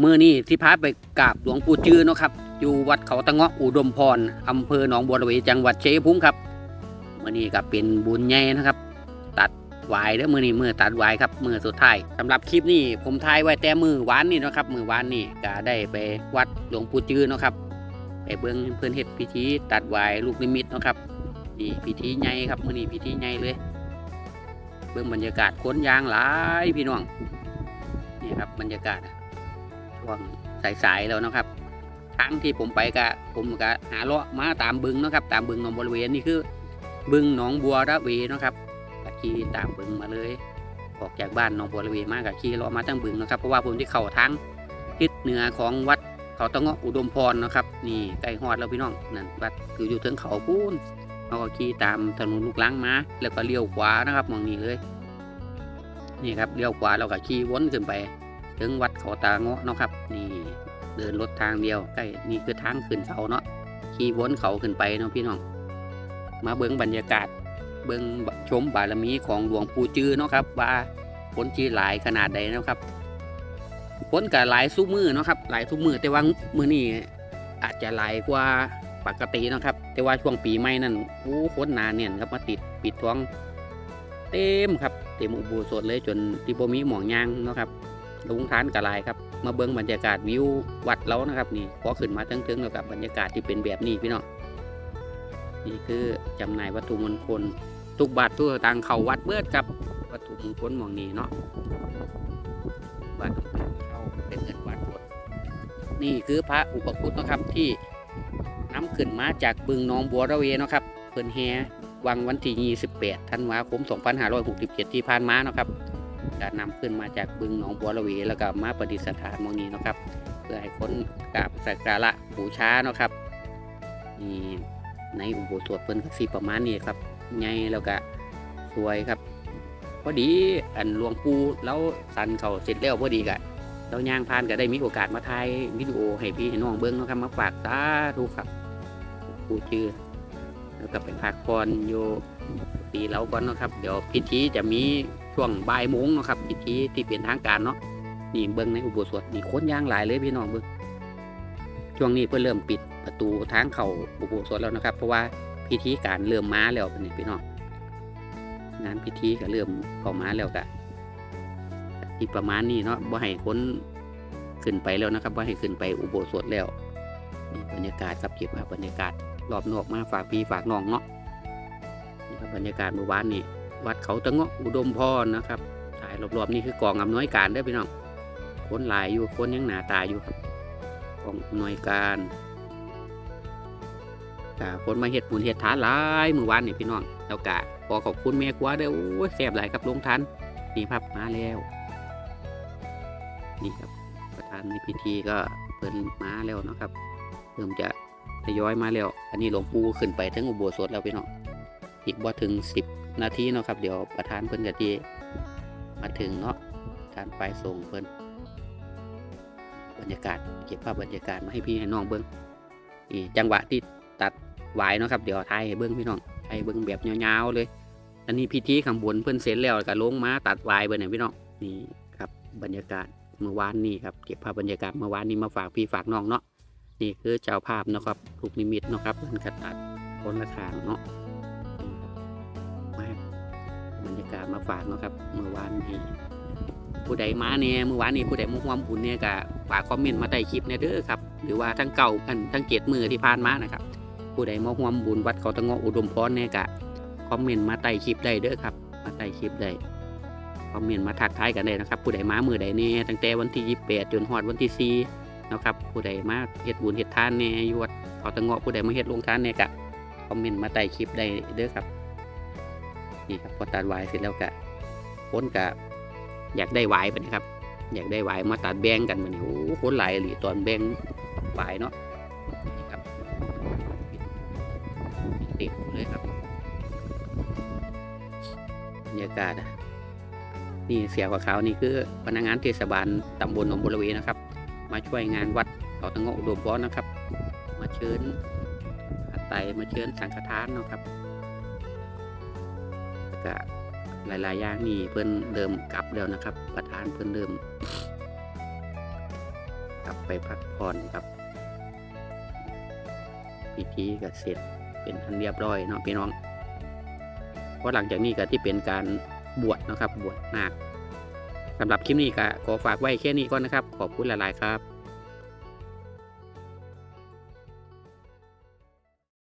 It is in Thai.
มือนี้ที่พาไปกราบหลวงปู่จือเนาะครับ อยู่วัดเขาตะเงาะอุดมพรอำเภอหนองบัวระเวจังหวัดเชัยงภูมิครับมือนี้ก็เป็นบุญใหญ่นะครับ ตัดวายเด้อมือนี้มือตัดวายครับมือสุดท้ายสำหรับคลิปนี้ผมถ่ายไว้แต่มือวานนี่นะครับ มือวานนี่ก็ได้ไปวัดหลวงปู่จือเนาะครับไปเบิ่งเพื่อนเฮ็ดพิธีตัดวายลูกนิมิตเนาะครับนี่พิธีใหญ่ครับมือนี้พิธีใหญ่เลย เบิ่งบรรยากาศคนยางหลายพี่น้องนี่ครับบรรยากาศ ช่วงสายๆแล้วนะครับทางที่ผมไปก็ผมก็หาเลาะมาตามบึงนะครับ ตามบึงหนองบริเวณนี่คือ บึงหนองบัวระเวนะครับก็ขี่ตามบึงมาเลย ออกจากบ้านหนองบัวระเวมาก็ขี่เลาะมาตั้งบึงนะครับ เพราะว่าผมที่เข้าทางทิศเหนือของวัดเขาตะเงาะอุดมพรนะครับ นี่ใกล้ฮอดแล้วพี่น้องนั่นวัดคืออยู่เทิงเขาพูนเราก็ขี่ตามถนนลูกลังมาแล้วก็เลี้ยวขวานะครับมองนี่เลย นี่ครับเลี้ยวขวาเราก็ขี่วนขึ้นไป ถึงวัดเขาตาเงาะเนาะครับ นี่เดินรถทางเดียวใกล้นี่คือทางขึ้นเขาเนาะขี่วนเขาขึ้นไปเนาะพี่น้อง มาเบิ้งบรรยากาศ เบิ้งชมบารมีของหลวงปู่จือเนาะครับ ว่าผลจีหลายขนาดใดนะครับผลกับหลายสู้มือเนาะครับ หลายสู้มือแต่ว่ามือนี่อาจจะหลายกว่าปกตินะครับ แต่ว่าช่วงปีใหม่นั่นโอ้คนหนาเนี่ยครับมาติดปิดท้อง เต็มครับเต็มอุโบสถเลยจนที่บ่มีหมองยางเนาะครับ ลุงทานกระลายครับ มาเบิ้งบรรยากาศวิววัดเรานะครับ นี่พอขึ้นมาถึงๆแล้วกับบรรยากาศที่เป็นแบบนี้พี่น้องนี่คือจำหน่ายวัตถุมงคลทุกบาททุกสตางเข้าวัดเบิดครับวัตถุมงคลมองนี้เนาะวัดเข้าเป็นเงินวัดหมดนี่คือพระอุปคุตนะครับที่น้ำขึ้นมาจากบึงหนองบัวระเวนะครับเพิ่นแฮวังวันที่28ธันวาคม2567ที่ผ่านมาเนาะครับ จะนำขึ้นมาจากบึงหนองบัวระเวแล้วก็มาประดิษฐานมองนี้นะครับ เพื่อให้คนกราบสักการะบูชาเนาะครับนี่ในอุโบสถเพิ่นก็สิประมาณนี้ครับใหญ่แล้วก็สวยครับพอดีอันหลวงปู่แล้วสันเขาเสร็จแล้วพอดีก็เราย่างผ่านก็ได้มีโอกาสมาถ่ายวิดีโอให้พี่ให้น้องเบิ้งนะครับมาฝากสาธุครับปู่ชื่อ แล้วก็ไปพักผ่อนอยู่ตีเราก่อนนะครับ เดี๋ยวพิธีจะมีช่วงบ่ายโมงนะครับ พิธีที่เป็นทางการเนาะนี่เบิ้งในอุโบสถนี่คนย่างหลายเลยพี่น้องเบิ้งช่วงนี้เพิ่นเริ่มปิดประตูทางเข้าอุโบสถแล้วนะครับ เพราะว่าพิธีการเริ่มมาแล้วนี่พี่น้องงานพิธีก็เริ่มเข้ามาแล้วกะที่ประมาณนี้เนาะบ่ให้คนขึ้นไปแล้วนะครับบ่ให้ขึ้นไปอุโบสถแล้ว บรรยากาศครับเก็บภาพบรรยากาศรอบนอกมาฝากพี่ฝากน้องเนาะนี่ครับบรรยากาศเมื่อวานนี่วัดเขาตะเงาะอุดมพรนะครับถ่ายรอบๆนี่คือกองอำนวยการเด้อพี่น้องคนหลายอยู่คนยังหนาตาอยู่ครับกองอำนวยการกะคนมาเฮ็ดบุญเฮ็ดทานหลายเมื่อวานนี่พี่น้องแล้วกะขอขอบคุณแม่ครัวเด้อโอ้ยแซ่บหลายครับลงทันนี่ครับมาแล้วนี่ครับประธานในพิธีก็เพิ่นมาแล้วเนาะครับ เริ่มจะทยอยมาแล้ว อันนี้หลวงปู่ขึ้นไปถึงอุโบสถแล้วพี่น้องอีกว่าถึง 10 นาทีเนาะครับ เดี๋ยวประธานเพิ่นกะทีมาถึงเนาะทานไปส่งเพิ่นบรรยากาศเก็บภาพบรรยากาศมาให้พี่ให้น้องเบิ้งนี่จังหวะที่ตัดหวายเนาะครับเดี๋ยวถ่ายให้เบิ้งพี่น้องถ่ายเบิ้งแบบยาวๆเลย อันนี้พิธีข้างบนเพิ่นเสร็จแล้วก็ลงมาตัดหวายเบิ้งเนี่ยพี่น้องนี่ครับบรรยากาศเมื่อวานนี้ครับเก็บภาพบรรยากาศเมื่อวานนี้มาฝากพี่ฝากน้องเนาะ นี่คือเจ้าภาพนะครับลูกนิมิตนะครับมันกระตัดคนละทางเนาะมาบรรยากาศมาฝากเนะครับเมื่อวานนี้ผู้ใดมาเนี่ยเมื่อวานนี้ผู้ใดมาร่วมบุญเนี่ยก็ฝากคอมเมนต์มาใต้คลิปเนี่ยเด้อครับหรือว่าทั้งเก่าอันทั้งเจ็ดมือที่ผ่านมานะครับ ผู้ใดมาร่วมบุญวัดเขาตะงาะอุดมพรเนี่ยก็คอมเมนต์มาใต้คลิปได้เด้อครับ มาใต้คลิปได้คอมเมนต์มาทักทายกันได้นะครับ ผู้ใดมามือใดเนี่ยตั้งแต่วันที่ 28 จนฮอดวันที่4 นะครับ ผู้ใดมาเฮ็ดบุญเฮ็ดทานแน่อยู่วัดเขาตะเงาะผู้ใดมาเฮ็ดลงทานเนี่ยก็คอมเมนต์มาใต้คลิปได้เด้อครับนี่ครับพอตัดวายเสร็จแล้วก็คนก็อยากได้วายไปนะครับ อยากได้วายมาตัดแบ่งกันมันโอ้โหคนหลายหลีตอนแบ่งวายเนาะนี่ครับเติดเลยครับบรรยากาศอะนี่เสียกว่าเขาวนี่คือพนักงานเทศบาลตำบลหนองบัวระเวนะครับ มาช่วยงานวัดเขาตะงาะอุดมพรนะครับ มาเชิญอาไตมาเชิญสังฆทานเนาะครับก็หลายๆอย่างนี่เพิ่นเริ่มกลับแล้วนะครับ ประธานเพิ่นเริ่ม กลับไปพักผ่อนครับ พิธีก็เสร็จเป็นอันเรียบร้อยเนาะพี่น้องเพราะหลังจากนี้ก็ที่เป็นการบวชนะครับ บวชนาค สำหรับคลิปนี้ก็ขอฝากไว้แค่นี้ก่อนนะครับ ขอบคุณหลายๆครับ